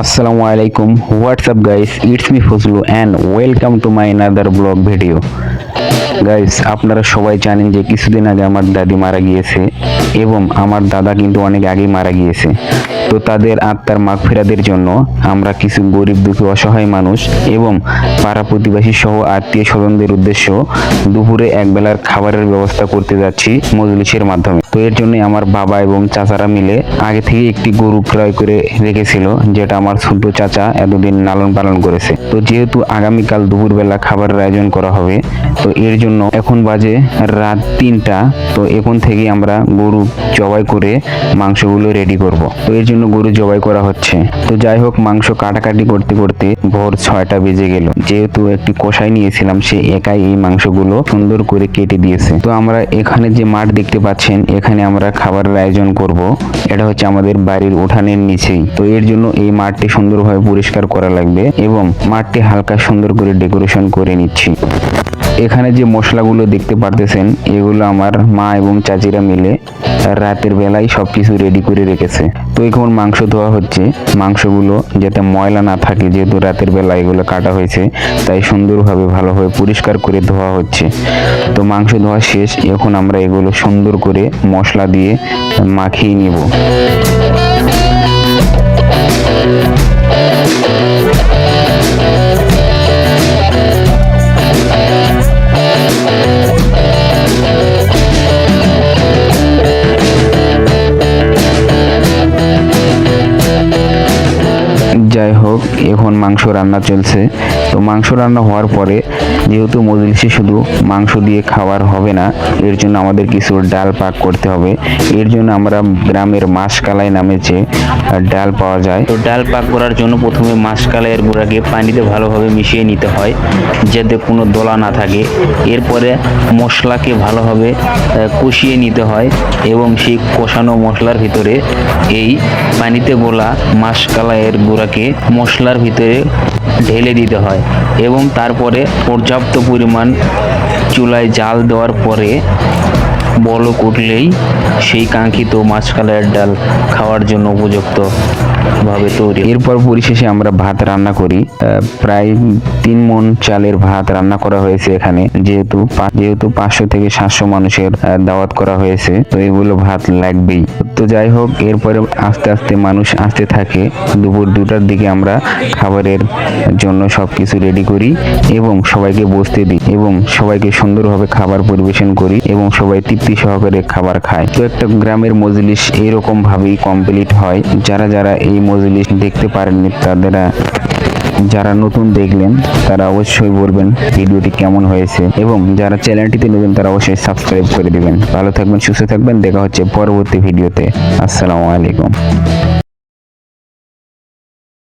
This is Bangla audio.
আসসালামু আলাইকুম what's up guys it's me Fazlu and welcome to my another blog video Guys আপনারা সবাই জানেন যে কিছুদিন আগে আমার দাদি মারা গিয়েছে এবং আমার দাদা কিন্তু অনেক আগেই মারা গিয়েছে। তো তাদের আত্মার মাগ ফেরাদের জন্য আমরা কিছু গরিব, দুঃখী, অসহায় মানুষ এবং পাড়া প্রতিবেশী সহ আত্মীয় স্বজনদের উদ্দেশ্য দুপুরে একবেলার খাবারের ব্যবস্থা করতে যাচ্ছি মজলিসের মাধ্যমে। তো এর জন্য আমার বাবা এবং চাচারা মিলে আগে থেকে একটি গরু ক্রয় করে রেখেছিল, যেটা আমার ছোট চাচা এতদিন লালন পালন করেছে। তো যেহেতু আগামীকাল দুপুরবেলা খাবারের আয়োজন করা হবে, তো এর জন্য এখন বাজে রাত তিনটা। তো এখন থেকে আমরা গরু জবাই করে মাংসগুলো রেডি করব। তো এর জন্য গরু জবাই করা হচ্ছে। তো যাই হোক, মাংস কাটাকাটি করতে করতে ভোর ছয়টা বেজে গেল। যেহেতু একটি কষাই নিয়েছিলাম, সে একাই এই মাংসগুলো সুন্দর করে কেটে দিয়েছে। তো আমরা এখানে যে মাঠ দেখতে পাচ্ছেন, এখানে আমরা খাবারের আয়োজন করব। এটা হচ্ছে আমাদের বাড়ির উঠানের নিচেই। তো এর জন্য এই মাঠটি সুন্দরভাবে পরিষ্কার করা লাগবে এবং মাঠটি হালকা সুন্দর করে ডেকোরেশন করে নিচ্ছি। এখানে যে মশলাগুলো দেখতে পারতেছেন, এগুলো আমার মা এবং চাচিরা মিলে রাতের বেলায় সব কিছু রেডি করে রেখেছে। তো এখন মাংস ধোয়া হচ্ছে। মাংসগুলো যাতে ময়লা না থাকে, যেহেতু রাতের বেলা এগুলো কাটা হয়েছে, তাই সুন্দরভাবে ভালোভাবে পরিষ্কার করে ধোয়া হচ্ছে। তো মাংস ধোয়া শেষ, এখন আমরা এগুলো সুন্দর করে মশলা দিয়ে মাখিয়ে নিব। এখন মাংস রান্না চলছে। তো মাংস রান্না হওয়ার পরে যেহেতু মজলিসে শুধু মাংস দিয়ে খাবার হবে না, এর জন্য আমাদের কিছু ডাল পাক করতে হবে। এর জন্য আমরা গ্রামের মাসকালাই নামে যে ডাল পাওয়া যায়, তো ডাল পাক করার জন্য প্রথমে মাসকালাইয়ের গুঁড়াকে পানিতে ভালোভাবে মিশিয়ে নিতে হয়, যাতে কোনো দোলা না থাকে। এরপরে মশলাকে ভালোভাবে কষিয়ে নিতে হয় এবং সেই কষানো মশলার ভিতরে এই পানিতে গোলা মাসকালাইয়ের গুঁড়াকে মশলার ভিতরে ঢেলে দিতে হয় এবং তারপরে পর্যাপ্ত পরিমাণ চুলায় জাল দেওয়ার পরে বলক উঠলেই সেই কাঙ্ক্ষিত মাছকালাইয়ের ডাল খাওয়ার জন্য উপযুক্ত। ভাবে তৈরি। এরপর পরিশেষে আমরা ভাত রান্না করি। প্রায় তিন মন চালের ভাত রান্না করা হয়েছে এখানে। যেহেতু যেহেতু পাঁচশো থেকে সাতশো মানুষের দাওয়াত করা হয়েছে, তো এগুলো ভাত লাগবেই। তো যাই হোক, এরপরে আস্তে আস্তে মানুষ আসতে থাকে। দুপুর দুটার দিকে আমরা খাবারের জন্য সবকিছু রেডি করি এবং সবাইকে বসতে দিই এবং সবাইকে সুন্দরভাবে খাবার পরিবেশন করি এবং সবাই তৃপ্তি সহকারে খাবার খায়। তো একটা গ্রামের মজলিস এইরকম ভাবেই কমপ্লিট হয়। যারা যারা এই মজলিস দেখতে পারেননি তাদেরা। যারা নতুন দেখলেন, তারা অবশ্যই বলবেন ভিডিওটি কেমন হয়েছে এবং যারা চ্যানেলটিতে নতুন, তারা অবশ্যই সাবস্ক্রাইব করে দিবেন। ভালো থাকবেন, সুস্থ থাকবেন, দেখা হচ্ছে পরবর্তী ভিডিওতে। আসসালামু আলাইকুম।